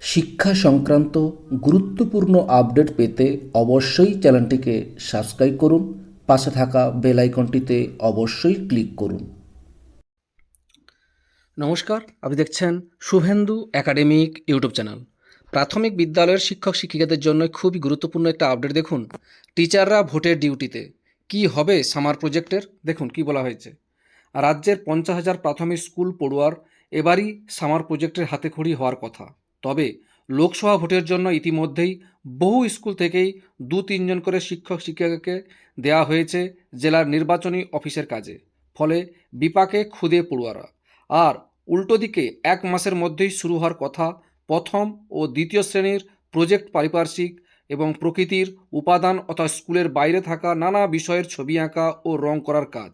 শিক্ষা সংক্রান্ত গুরুত্বপূর্ণ আপডেট পেতে অবশ্যই চ্যানেলটিকে সাবস্ক্রাইব করুন, পাশে থাকা বেল আইকনটিতে অবশ্যই ক্লিক করুন। নমস্কার, আপনি দেখছেন শুভেন্দু একাডেমিক ইউটিউব চ্যানেল। প্রাথমিক বিদ্যালয়ের শিক্ষক শিক্ষিকাদের জন্য খুবই গুরুত্বপূর্ণ একটা আপডেট দেখুন। টিচাররা ভোটের ডিউটিতে। কি হবে সামার প্রজেক্টের? দেখুন, কি বলা হয়েছে। রাজ্যের পঞ্চাশ হাজার প্রাথমিক স্কুল পড়ুয়ার এবারই সামার প্রজেক্টের হাতেখড়ি হওয়ার কথা। তবে লোকসভা ভোটের জন্য ইতিমধ্যেই বহু স্কুল থেকেই দু তিনজন করে শিক্ষক শিক্ষিকাকে দেওয়া হয়েছে জেলার নির্বাচনী অফিসের কাজে। ফলে বিপাকে খুদে পড়ুয়ারা। আর উল্টো দিকে এক মাসের মধ্যেই শুরু হওয়ার কথা প্রথম ও দ্বিতীয় শ্রেণির প্রজেক্ট পারিপার্শ্বিক এবং প্রকৃতির উপাদান অথবা স্কুলের বাইরে থাকা নানা বিষয়ের ছবি আঁকা ও রং করার কাজ।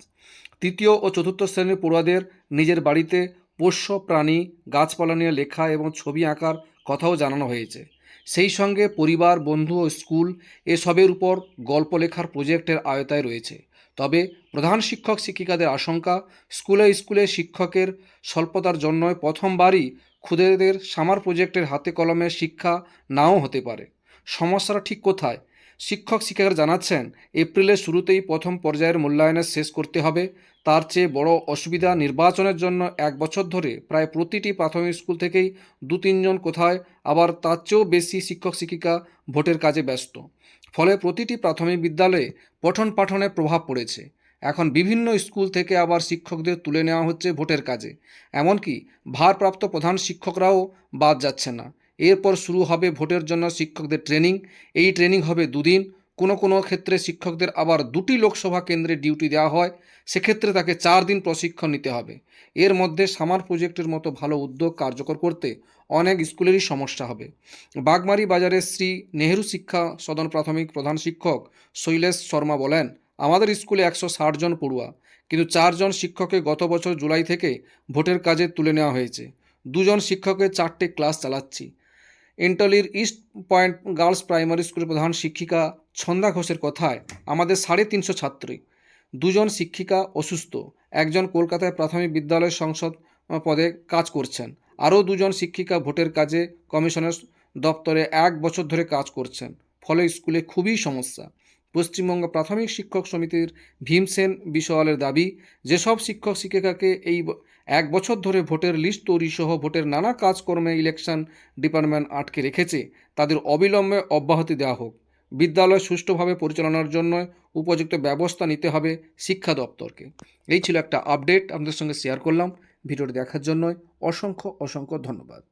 তৃতীয় ও চতুর্থ শ্রেণির পড়ুয়াদের নিজের বাড়িতে পোষ্য, প্রাণী, গাছপালা নিয়ে লেখা এবং ছবি আঁকার কথাও জানানো হয়েছে। সেই সঙ্গে পরিবার, বন্ধু ও স্কুল এসবের উপর গল্প লেখার প্রজেক্টের আয়তায় রয়েছে। তবে প্রধান শিক্ষক শিক্ষিকাদের আশঙ্কা, স্কুলে স্কুলে শিক্ষকের স্বল্পতার জন্য প্রথমবারই ক্ষুদেদের সামার প্রজেক্টের হাতে কলমে শিক্ষা নাও হতে পারে। সমস্যাটা ঠিক কোথায়? শিক্ষক শিক্ষিকারা জানাচ্ছেন, এপ্রিলের শুরুতেই প্রথম পর্যায়ের মূল্যায়নের শেষ করতে হবে। তার চেয়ে বড় অসুবিধা নির্বাচনের জন্য এক বছর ধরে প্রায় প্রতিটি প্রাথমিক স্কুল থেকেই দু তিনজন কোথায়, আবার তার চেয়েও বেশি শিক্ষক শিক্ষিকা ভোটের কাজে ব্যস্ত। ফলে প্রতিটি প্রাথমিক বিদ্যালয়ে পঠন পাঠনে প্রভাব পড়েছে। এখন বিভিন্ন স্কুল থেকে আবার শিক্ষকদের তুলে নেওয়া হচ্ছে ভোটের কাজে। এমনকি ভারপ্রাপ্ত প্রধান শিক্ষকরাও বাদ যাচ্ছে না। এরপর শুরু হবে ভোটের জন্য শিক্ষকদের ট্রেনিং। এই ট্রেনিং হবে দুদিন। কোনো কোনো ক্ষেত্রে শিক্ষকদের আবার দুটি লোকসভা কেন্দ্রে ডিউটি দেওয়া হয়। সেক্ষেত্রে তাকে চার দিন প্রশিক্ষণ নিতে হবে। এর মধ্যে সামার প্রজেক্টের মতো ভালো উদ্যোগ কার্যকর করতে অনেক স্কুলেরই সমস্যা হবে। বাগমারি বাজারের শ্রী নেহেরু শিক্ষা সদন প্রাথমিক প্রধান শিক্ষক শৈলেশ শর্মা বলেন, আমাদের স্কুলে একশো ষাট জন পড়ুয়া, কিন্তু চারজন শিক্ষককে গত বছর জুলাই থেকে ভোটের কাজে তুলে নেওয়া হয়েছে। দুজন শিক্ষকের চারটে ক্লাস চালাচ্ছি। এন্টলির ইস্ট পয়েন্ট গার্লস প্রাইমারি স্কুলের প্রধান শিক্ষিকা ছন্দা ঘোষের কথায়, আমাদের সাড়ে তিনশো ছাত্রী। দুজন শিক্ষিকা অসুস্থ। একজন কলকাতায় প্রাথমিক বিদ্যালয় সংসদ পদে কাজ করছেন। আরও দুজন শিক্ষিকা ভোটের কাজে কমিশনের দপ্তরে এক বছর ধরে কাজ করছেন। ফলে স্কুলে খুবই সমস্যা। পশ্চিমবঙ্গ প্রাথমিক শিক্ষক সমিতির ভীমসেন বিশওয়ালের দাবি, যেসব শিক্ষক শিক্ষিকাকে এই এক বছর ধরে ভোটের লিস্ট তৈরি সহ ভোটের নানা কাজকর্মে ইলেকশন ডিপার্টমেন্ট আটকে রেখেছে, তাদের অবিলম্বে অব্যাহতি দেওয়া হোক। বিদ্যালয় সুষ্ঠুভাবে পরিচালনার জন্য উপযুক্ত ব্যবস্থা নিতে হবে শিক্ষা দপ্তরকে। এই ছিল একটা আপডেট আপনাদের সঙ্গে শেয়ার করলাম। ভিডিওটি দেখার জন্য অসংখ্য অসংখ্য ধন্যবাদ।